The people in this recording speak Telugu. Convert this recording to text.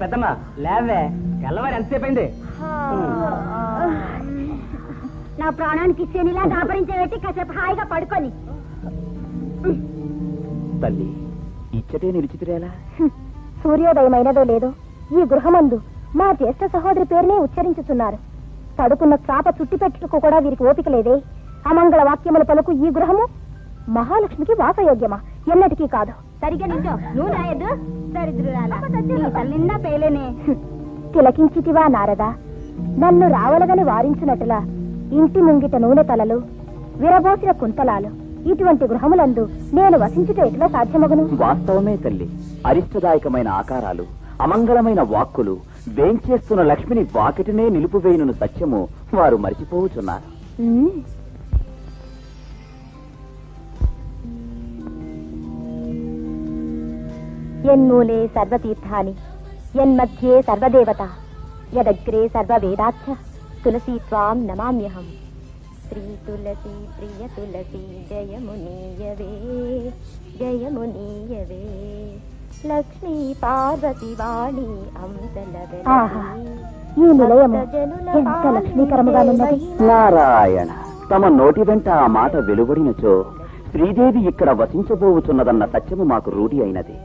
పెద్దమ్మ లేవే. తెల్లవారు ఎంతసేపు అయింది? నా ప్రాణానికి శనిలా దాపరించబెట్టి కాసేపు హాయిగా పడుకొని. తల్లి ఇచ్చటే నిలిచితిరేలా సూర్యోదయమైనదో లేదో ఈ గృహమందు మా జ్యేష్ఠ సహోదరి పేరునే ఉచ్చరించుతున్నారు. తడుకున్న చాప చుట్టి పెట్టుటకు కూడా వీరికి ఓపిక లేదే. అమంగళ వాక్యముల పలుకు ఈ గృహము మహాలక్ష్మికి వాసయోగ్యమా? ఎన్నటికీ కాదు. సరిగా నించో. నువ్వు రాయద్దు. తల్లిందా పేలేనే. తిలకించితివా నారద. నన్ను రావలగని వారించినట్టులా ఇంటి ముంగిట నూనె తలలు విరబోసిన కుంతలాలు ఇటువంటి గృహములందు నేను వసించుట ఎట్లా సాధ్యమగును? వాస్తవమే తల్లి. అరిష్టదాయకమైన ఆకారాలు అమంగళమైన వాక్కులు వేంచేస్తున్న లక్ష్మిని వాకిటినే నిలుపువేయును సత్యము వారు మరిచిపోవుచున్నారు. యన్మూలే సర్వతీర్థాని యన్మధ్యే సర్వదేవత యదగ్రే సర్వవేదాచ్చ తులసీ త్వాం నమామ్యహం. శ్రీ తులసి ప్రియ తులసి జయమునీయవే జయమునీయవే. లక్ష్మీ పార్వతి వాణి ఆహా, ఈ నిలయము ఎంత లక్ష్మీకరముగానున్నది. నారాయణ తమ నోటి వెంట ఆ మాట వెలువడినచో శ్రీదేవి ఇక్కడ వసించబోవుచున్నదన్న సత్యము మాకు రూఢి అయినది.